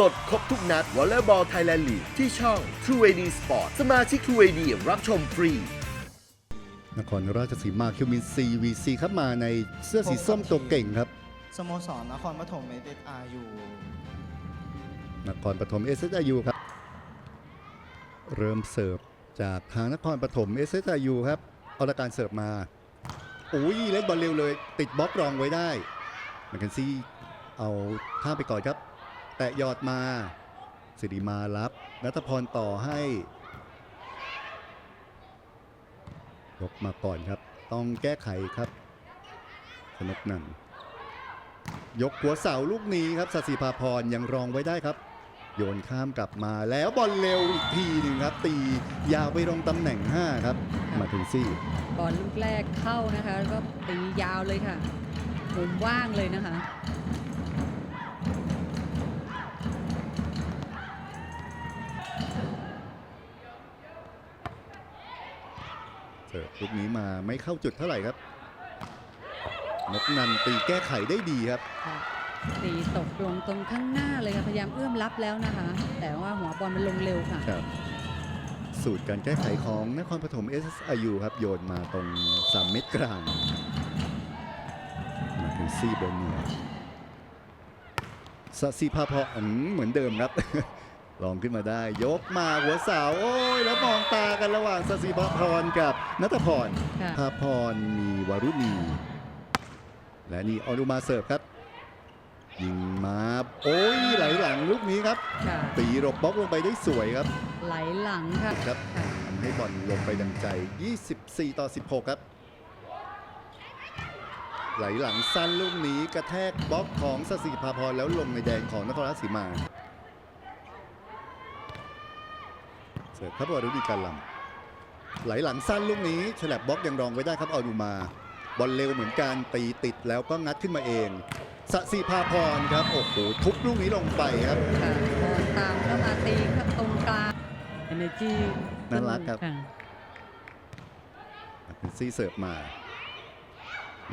สดครบทุกนัดวอลเลย์บอลไทยแลนด์ลีกที่ช่อง True AD Sport สมาชิก True AD รับชมฟรี นครราชสีมาคิวมิน CVC ครับมาในเสื้อสีส้มตัวเก่งครับ สโมสรนครปฐมเอเดอาร์ยูนครปฐม SSIU ครับ เริ่มเสิร์ฟจากทางนครปฐม SSIU ครับเอาละการเสิร์ฟมาโอ้ยเล่นบอลเร็วเลย ติดบล็อกรองไว้ได้แมคเคนซี่เอาข้ามไปก่อนครับ แตะยอดมา สิริมารับนัทพรต่อให้ยกมาก่อนครับ ต้องแก้ไขครับสนุกนันยกหัวเสาลูกนี้ครับสศิภาพรยังรองไว้ได้ครับ โยนข้ามกลับมาแล้วบอลเร็วอีกทีหนึ่งครับ ตียาวไปตรงตำแหน่ง 5 ครับ มาถึงซี่บอลลูกแรกเข้านะคะแล้วก็ตียาวเลยค่ะมุมว่างเลยนะคะ เสิร์ฟลูกนี้มาไม่เข้าจุดเท่าไหร่ครับนกนันตีแก้ไขได้ดีครับค่ะตีตกลงตรงข้างหน้าเลยค่ะพยายามเอื้อมรับแล้วนะคะ แต่ว่าหัวบอลมันลงเร็วค่ะครับสูตรการแก้ไขของนครปฐม SSIU ครับโยนมาตรง 3 เมตรกลางมาถึงซี่บนเนียสศิภาพรอืมเหมือนเดิมครับ ลองขึ้นมาได้ ยกมาหัวเสาโอ้ย แล้วมองตากันระหว่างสศิภาพรกับนัทพรค่ะ ภาพรมีวารุณี และนี่ออนุมาเสิร์ฟครับ ยิงมาโอ้ยไหลหลังลูกนี้ครับ ค่ะตีหลบบล็อกลงไปได้สวยครับ ไหลหลังค่ะครับ ค่ะทำให้บอลลงไปดังใจ 24 ต่อ 16 ครับ ไหลหลังสั้นลูกนี้กระแทกบล็อกของสศิภาพรแล้วลงในแดงของนครราชสีมา เสิร์ฟครับวารุณีการลำไหลหลังสั้นลูกนี้ฉลับบล็อกยังรองไว้ได้ครับเอาดูมาบอลเร็วเหมือนกันตีติดแล้วก็งัดขึ้นมาเองสศิภาพรครับโอ้โหทุบลูกนี้ลงไปครับค่ะบอลตามเข้ามาตีเข้าตรงกลาง energy น่ารักครับค่ะเป็นซี่เสิร์ฟมา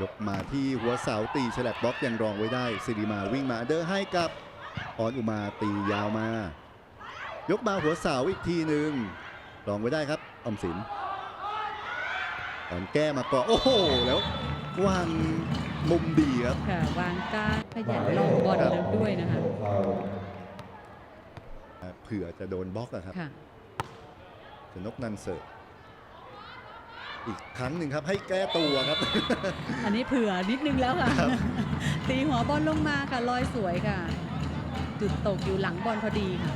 ยกมาที่หัวเสาตีฉลับบล็อกยังรองไว้ได้สิริมาวิ่งมาเดอร์ให้กับออนอุมาตียาวมา ยกมาหัวเสาอีกทีหนึ่งรองไว้ได้ครับออมสินออนแก้มาก่อนโอ้โหแล้ววางมุมดีครับค่ะวางก้านขยันลองบอลแล้วด้วยนะคะเผื่อจะโดนบล็อกอะครับค่ะชนกนันเสิร์ฟอีกครั้งหนึ่งครับให้แก้ตัวครับ อันนี้เผื่อนิดนึงแล้วค่ะครับตีหัวบอลลงมาค่ะลอยสวยค่ะ จุดตกอยู่หลังบอลพอดีค่ะ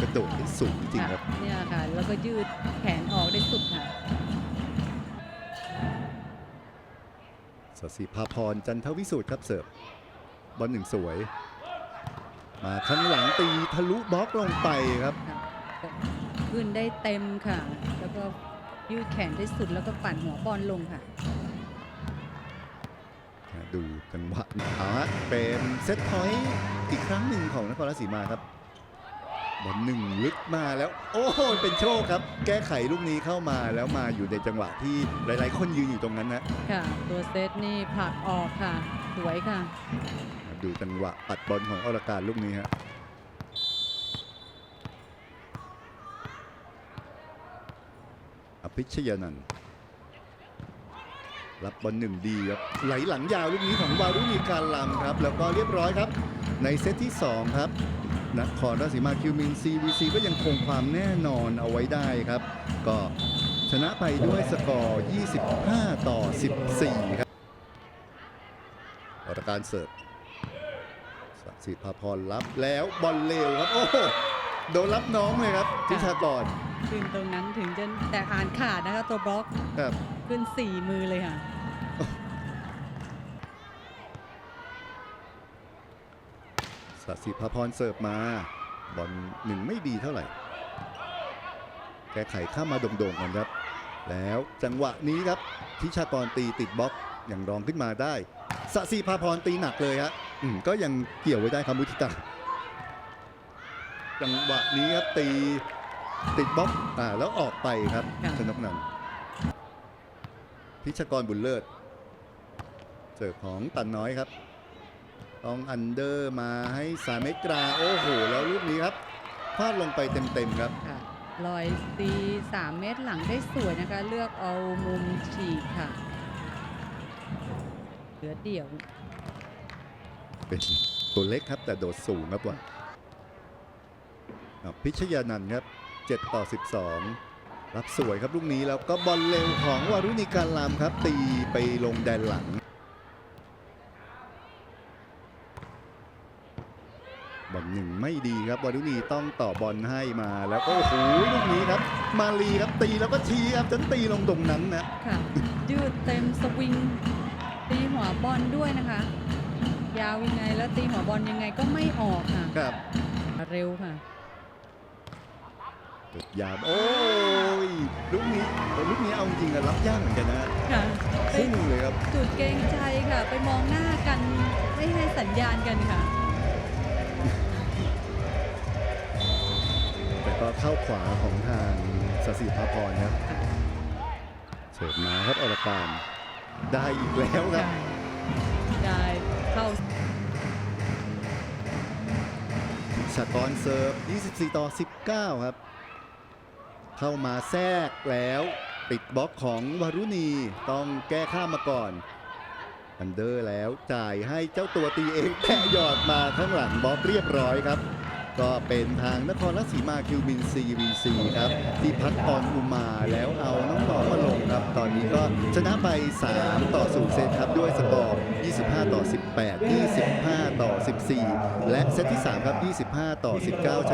กระโดดได้สูงจริงครับะเนี่ยค่ะ แล้วก็ยืดแขนออกได้สุดค่ะ สศิภาพรจันทวิสูตรครับเสิร์ฟบอลหนึ่งสวย มาข้างหลังตีทะลุบล็อกลงไปครับค่ะขึ้นได้เต็มค่ะ แล้วก็ยืดแขนได้สุดแล้วก็ปั่นหัวบอลลงค่ะ ดูจังหวะเอาฮะเป็นเซตพอยต์อีกครั้งหนึ่งของนครราชสีมาครับ บอลหนึ่งลึกมาแล้ว โอ้โหเป็นโชคครับ แก้ไขลูกนี้เข้ามาแล้วมาอยู่ในจังหวะที่หลาย ๆ คนยืนอยู่ตรงนั้นนะค่ะ ตัวเซตนี่ผลักออกค่ะ สวยค่ะ ดูจังหวะปัดบอลของอรการลูกนี้ฮะอภิชยานันท์รับบอลหนึ่งดีครับไหลหลังยาวลูกนี้ของวารุณีการลำครับ แล้วก็เรียบร้อยครับ ในเซตที่ 2 ครับ นครราชสีมาคิวมิน CVC ก็ยังคงความแน่นอนเอาไว้ได้ครับ ก็ชนะไปด้วยสกอร์ 25 ต่อ 14 ครับอรการเสิร์ฟศักดิ์สิทธิ์พาพรรับแล้วบอลเร็วครับ โอ้โหโดนรับน้องเลยครับทิชากรขึ้นตรงนั้นถึงจะแต่อ่านขาดนะคะตัวบล็อกครับขึ้นสี่มือเลยค่ะ ศักดิ์สิทธิ์พาพรเสิร์ฟมา บอลหนึ่งไม่ดีเท่าไหร่ แก้ไขข้ามมาโด่งๆก่อนครับ แล้วจังหวะนี้ครับทิชากรตีติดบล็อกอย่างรองขึ้นมาได้สศิพาพรตีหนักเลยฮะอืมก็ยังเกี่ยวไว้ได้ครับมุทิตาจังหวะนี้ครับตีติดบล็อกอ่าแล้วออกไปครับค่ะชนกนันท์พิชกรบุญเลิศเสิร์ฟของตันน้อยครับ ต้องอันเดอร์มาให้สามเมตรกลางโอ้โห แล้วลูกนี้ครับพลาดลงไปเต็มๆครับค่ะลอยตี3เมตรหลังได้สวยนะคะ เลือกเอามุมฉีกค่ะเหลือเดี่ยว เป็นตัวเล็กครับแต่โดดสูงครับว่ะอะพิชยานันท์ครับ 7 ต่อ 12 รับสวยครับลูกนี้แล้วก็บอลเร็วของวารุณีการลามครับ ตีไปลงแดนหลัง บอล หนึ่งไม่ดีครับวารุณีต้องต่อบอลให้มาแล้วก็โอ้โหลูกนี้ครับ มาลีครับตีแล้วก็ชี้ครับจนตีลงตรงนั้นนะค่ะยืดเต็มสวิงตีหัวบอลด้วยนะคะ ยาวยังไงแล้วตีหัวบอลยังไงก็ไม่ออกค่ะครับเร็วค่ะจุดยามโอ้ยลูกนี้ลูกนี้เอาจริงๆอะรับยากเหมือนกันนะค่ะไปพุ่งเลยครับจุดเกรงใจค่ะ ไปมองหน้ากันไม่ให้สัญญาณกันค่ะ เข้าขวาของทางสสิภาพรครับเสิร์ฟมาครับอรการได้อีกแล้วครับ ได้เข้าสกอร์เซิร์ฟ 24 ต่อ 19 ครับ เข้ามาแทรกแล้วปิดบล็อกของวารุณีต้องแก้ข้ามมาก่อน อันเดอร์แล้วจ่ายให้เจ้าตัวตีเองแต่หยอดมาข้างหลังบล็อกเรียบร้อยครับ ก็เป็นทางนครราชสีมาคิวบิน CVC ครับที่พัดออนอุมาแล้วเอาน้องต่อมาลงครับ ตอนนี้ก็ชนะไป 3 ต่อ0เซตครับด้วยสกอร์ 25 ต่อ 18 25 ต่อ 14 และเซตที่ 3 ครับ 25 ต่อ 19